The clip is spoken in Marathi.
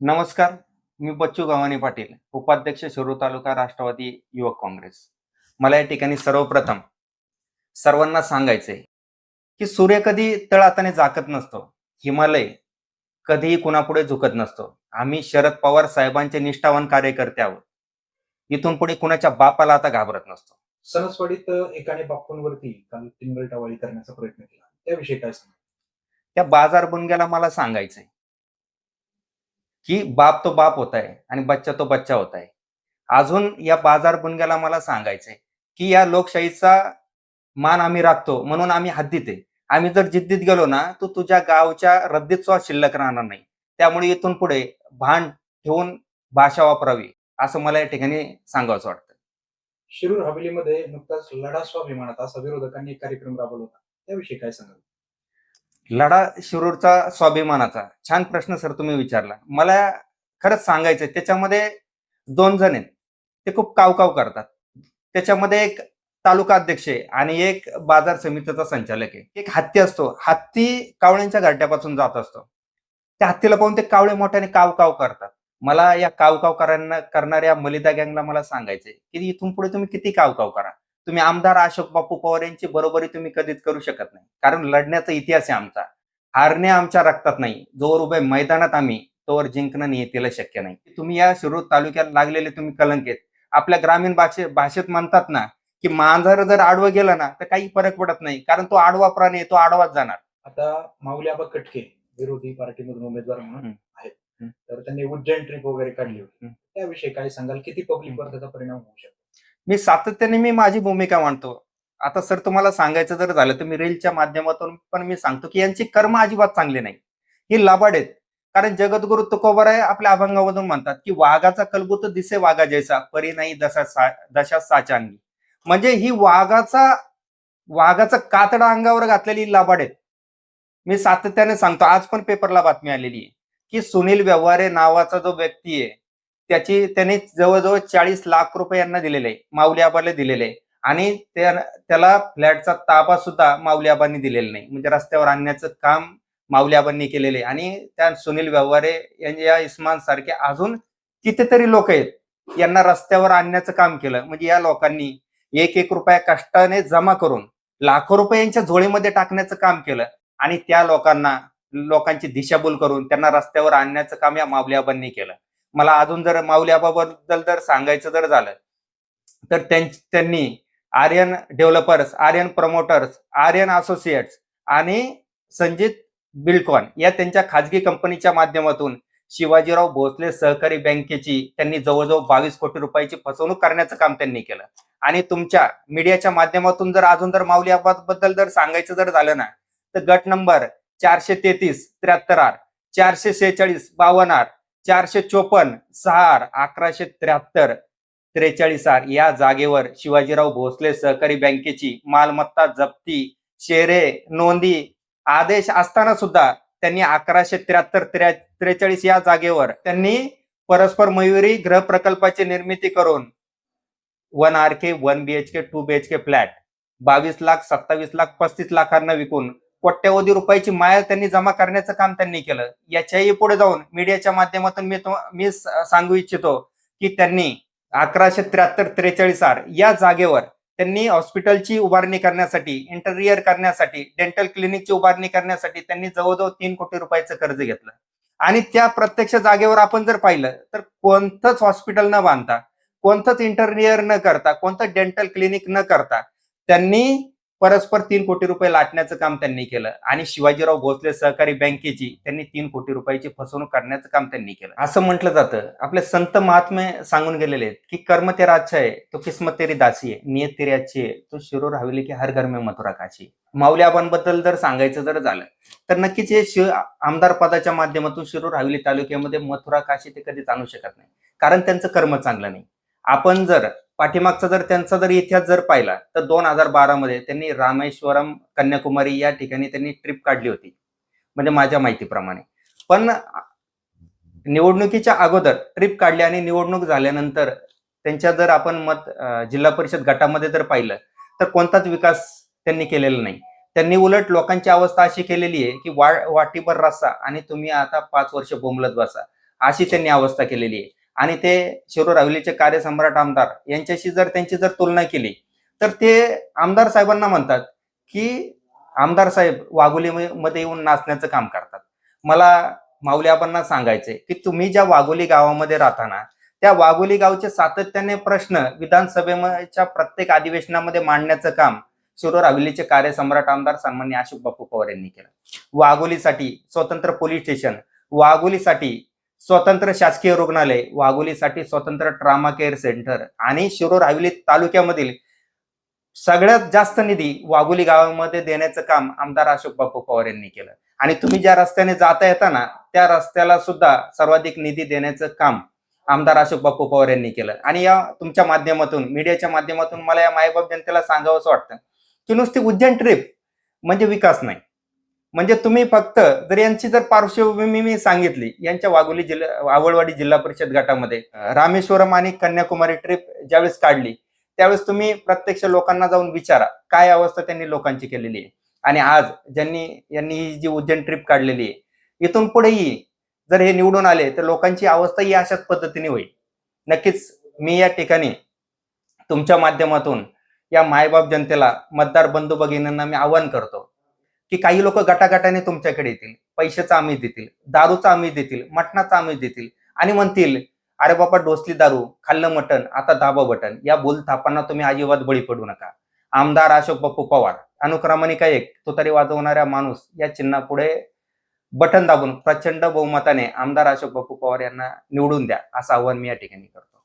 नमस्कार मी बच्चू गव्हाणे पाटील उपाध्यक्ष शिरूर तालुका राष्ट्रवादी युवक काँग्रेस. मला या ठिकाणी सर्वप्रथम सर्वांना सांगायचंय की सूर्य कधी तळाताने जाकत नसतो हिमालय कधीही कुणापुढे झुकत नसतो. आम्ही शरद पवार साहेबांचे निष्ठावान कार्यकर्ते आहोत इथून पुढे कुणाच्या बापाला आता घाबरत नसतो. सणसवाडीत एकाने बाप्पांवरती काल टिंगल टावाळी करण्याचा प्रयत्न केला. त्याविषयी काय सांगा त्या बाजार बुनग्याला मला सांगायचंय की बाप तो बाप होत आहे आणि बच्चा तो बच्चा होत आहे अजून या बाजार बुनग्याला मला सांगायचंय की या लोकशाहीचा मान आम्ही राखतो म्हणून आम्ही हद्दीत आहे. आम्ही जर जिद्दीत गेलो ना तर तुझ्या गावच्या रद्दीत सुद्धा शिल्लक राहणार नाही. त्यामुळे इथून पुढे भान ठेवून भाषा वापरावी असं मला या ठिकाणी सांगावंसं वाटतं. शिरूर हवेलीमध्ये नुकताच लढा स्वाभिमानात असा विरोधकांनी एक कार्यक्रम राबवला होता. त्याविषयी काय सांगाल? लढा शिरूरचा स्वाभिमानाचा. छान प्रश्न सर तुम्ही विचारला. मला खरंच सांगायचंय त्याच्यामध्ये दोन जण आहेत. ते खूप कावकाव करतात. त्याच्यामध्ये एक तालुका अध्यक्ष आहे आणि एक बाजार समितीचा संचालक आहे. एक हत्ती असतो. हत्ती कावळ्यांच्या घरट्यापासून जात असतो. त्या हत्तीला पाहून ते कावळे मोठ्याने कावकाव करतात. मला या कावकाव करांना करणाऱ्या मलिदा गँगला मला सांगायचंय की इथून पुढे तुम्ही किती कावकाव करा. तुम्ही आमदार अशोक बापू पवार यांची बरोबरी तुम्ही कधीच करू शकत नाही. कारण लढण्याचा इतिहास आहे आमचा. हारणे आमच्या रक्तात नाही. जोवर उभे मैदानात आम्ही तोवर जिंकणं नियतीला शक्य नाही. तुम्ही या शिरूर तालुक्यात लागलेले तुम्ही कलंक आहेत. आपल्या ग्रामीण भाषे भाषेत म्हणतात ना की मांजर जर आडवं गेलं ना तर काही फरक पडत नाही. कारण तो आडवा प्राणी आहे तो आडवाच जाणार. आता माऊली आबा कटके विरोधी पार्टीमधून उमेदवार म्हणून. आहेत. तर त्यांनी उज्जैन ट्रिप वगैरे काढली होती. त्याविषयी काय सांगाल? किती पब्लिकवर त्याचा परिणाम होऊ शकतो? मी सातत्याने मी माझी भूमिका मांडतो. आता सर तुम्हाला सांगायचं जर झालं तर मी रीलच्या माध्यमातून पण मी सांगतो की यांची कर्म अजिबात चांगली नाही. ही लाबाड आहेत. कारण जगद्गुरु तुकोबर आहे आपल्या अभंगामधून म्हणतात की वाघाचा कलबुत दिसे वाघा जैसा परी नाही दशा सा दशा साचांगी. अंगी म्हणजे ही वाघाचा वाघाचा कातडा अंगावर घातलेली लाबाड आहेत. मी सातत्याने सांगतो. आज पण पेपरला बातमी आलेली आहे की सुनील व्यवहारे नावाचा जो व्यक्ती आहे त्याची त्यांनी जवळजवळ चाळीस लाख रुपये यांना दिलेले माऊली आबाला दिलेले. आणि त्या- त्याला फ्लॅटचा ताबा सुद्धा माऊली आबांनी दिलेला नाही. म्हणजे रस्त्यावर आणण्याचं काम माऊली आबांनी केलेले. आणि त्या सुनील व्यवहारे यांच्या इस्मान सारखे अजून कितीतरी लोक आहेत यांना रस्त्यावर आणण्याचं काम केलं. म्हणजे या लोकांनी एक एक रुपया कष्टाने जमा करून लाखो रुपये यांच्या झोळीमध्ये टाकण्याचं काम केलं. आणि त्या लोकांना लोकांची दिशाभूल करून त्यांना रस्त्यावर आणण्याचं काम या माऊली आबांनी केलं. मला अजून जर माऊली जर सांगायचं जर झालं तर त्यां- त्यांनी Aryan developers Aryan promoters Aryan associates आणि संजित बिल्कॉन या त्यांच्या खाजगी कंपनीच्या माध्यमातून शिवाजीराव भोसले सहकारी बँकेची त्यांनी जवळजवळ बावीस कोटी रुपयाची फसवणूक करण्याचं काम त्यांनी केलं. आणि तुमच्या मीडियाच्या माध्यमातून जर अजून जर माऊली आबाबद्दल जर सांगायचं जर झालं ना तर गट नंबर चारशे तेहतीस त्र्याहत्तर आर चारशे शेहेचाळीस बावन्न आर चारशे चोपन्न सहार अकराशे त्र्याहत्तर त्रेचाळीस आर या जागेवर शिवाजीराव भोसले सहकारी बँकेची मालमत्ता जप्ती शेरे नोंदी आदेश असताना सुद्धा त्यांनी अकराशे त्र्याहत्तर त्रेचाळीस या जागेवर त्यांनी परस्पर मयुरी गृह प्रकल्पाची निर्मिती करून one R K one BHK two BHK flat बावीस लाख सत्तावीस लाख पस्तीस लाखांना विकून कोट्यवधी रुपयाची माया त्यांनी जमा करण्याचं काम त्यांनी केलं. याच्याही पुढे जाऊन मीडियाच्या माध्यमातून मी मी सांगू इच्छितो की त्यांनी अकराशे त्र्याहत्तर त्रेचाळीस आर या जागेवर त्यांनी हॉस्पिटलची उभारणी करण्यासाठी इंटरियर करण्यासाठी डेंटल क्लिनिकची उभारणी करण्यासाठी त्यांनी जवळजवळ तीन कोटी रुपयाचं कर्ज घेतलं. आणि त्या प्रत्यक्ष जागेवर आपण जर पाहिलं तर कोणतंच हॉस्पिटल न बांधता कोणतंच इंटरियर न करता कोणतं डेंटल क्लिनिक न करता त्यांनी परस्पर तीन कोटी रुपये लाटण्याचं काम त्यांनी केलं. आणि शिवाजीराव भोसले सहकारी बँकेची त्यांनी तीन कोटी रुपयाची फसवणूक करण्याचं काम त्यांनी केलं. असं म्हटलं जातं. आपले संत महात्मे सांगून गेलेले आहेत की कर्म तेरा अच्छा आहे तो किस्मत तेरी दासी आहे नियत तेरी अच्छी आहे तो शिरोर हवेली की हर घर में मथुरा काशी माऊली आबांबद्दल जर सांगायचं जर झालं तर नक्कीच हे शिव आमदार पदाच्या माध्यमातून शिरोर हवेली तालुक्यामध्ये मथुरा काशी ते कधीच आणू शकत नाही. कारण त्यांचं कर्म चांगलं नाही. आपण जर पाठीमागचा जर त्यांचा जर इतिहास जर पाहिला तर दोन हजार बारा मध्ये त्यांनी रामेश्वरम कन्याकुमारी या ठिकाणी त्यांनी ट्रिप काढली होती. म्हणजे माझ्या माहितीप्रमाणे. पण निवडणुकीच्या अगोदर ट्रिप काढली आणि निवडणूक झाल्यानंतर त्यांच्या जर आपण मत जिल्हा परिषद गटामध्ये जर पाहिलं तर कोणताच विकास त्यांनी केलेला नाही. त्यांनी उलट लोकांची अवस्था अशी केलेली आहे की वा वाटीभर रस्सा आणि तुम्ही आता पाच वर्ष बोंबलत बसा अशी त्यांनी अवस्था केलेली आहे. आणि ते शिरो राहुलीचे कार्यसम्राट आमदार यांच्याशी जर त्यांची जर तुलना केली तर ते आमदार साहेबांना म्हणतात की आमदार साहेब वाघोली मध्ये येऊन नाचण्याचं काम करतात. मला माऊली आबांना सांगायचंय की तुम्ही ज्या वाघोली गावामध्ये राहताना त्या वाघोली गावचे सातत्याने प्रश्न विधानसभेच्या प्रत्येक अधिवेशनामध्ये मांडण्याचं काम शिरो राहुलीचे कार्यसम्राट आमदार सन्मान्य अशोक बापू पवार यांनी केलं. वाघोलीसाठी स्वतंत्र पोलीस स्टेशन वाघोलीसाठी स्वतंत्र शासकीय रुग्णालय वाघोलीसाठी स्वतंत्र ट्रामा केअर सेंटर आणि शिरूर हवेली तालुक्यामधील सगळ्यात जास्त निधी वाघोली गावामध्ये देण्याचं काम आमदार अशोक बापू पवार यांनी केलं. आणि तुम्ही ज्या रस्त्याने जाता येताना त्या रस्त्याला सुद्धा सर्वाधिक निधी देण्याचं काम आमदार अशोक बापू पवार यांनी केलं. आणि या तुमच्या माध्यमातून मीडियाच्या माध्यमातून मला या मायबाप जनतेला सांगावंसं वाटतं की नुसती उज्जैन ट्रिप म्हणजे विकास नाही. म्हणजे तुम्ही फक्त जर यांची जर पार्श्वभूमी मी सांगितली यांच्या वाघोली जिल्हा आवळवाडी जिल्हा परिषद गटामध्ये रामेश्वरम आणि कन्याकुमारी ट्रिप ज्यावेळेस काढली त्यावेळेस तुम्ही प्रत्यक्ष लोकांना जाऊन विचारा काय अवस्था त्यांनी लोकांची केलेली आहे. आणि आज ज्यांनी यांनी ही जी उज्जैन ट्रिप काढलेली आहे इथून पुढेही जर हे निवडून आले तर लोकांची अवस्था ही अशाच पद्धतीने होईल. नक्कीच मी या ठिकाणी तुमच्या माध्यमातून या मायबाप जनतेला मतदार बंधू भगिनींना मी आवाहन करतो की काही लोक गटागटाने तुमच्याकडे येतील पैशाचा आमिष देतील दारूचा आमिष देतील मटणाचा आमिष देतील आणि म्हणतील अरे बाबा डोसली दारू खाल्लं मटण आता दाबा बटन या बोलथापांना तुम्ही अजिबात बळी पडू नका. आमदार अशोक बापू पवार अनुक्रमणिका एक तुतारी वाजवणाऱ्या माणूस या चिन्हापुढे बटन दाबून प्रचंड बहुमताने आमदार अशोक बापू पवार यांना निवडून द्या असं आवाहन मी या ठिकाणी करतो.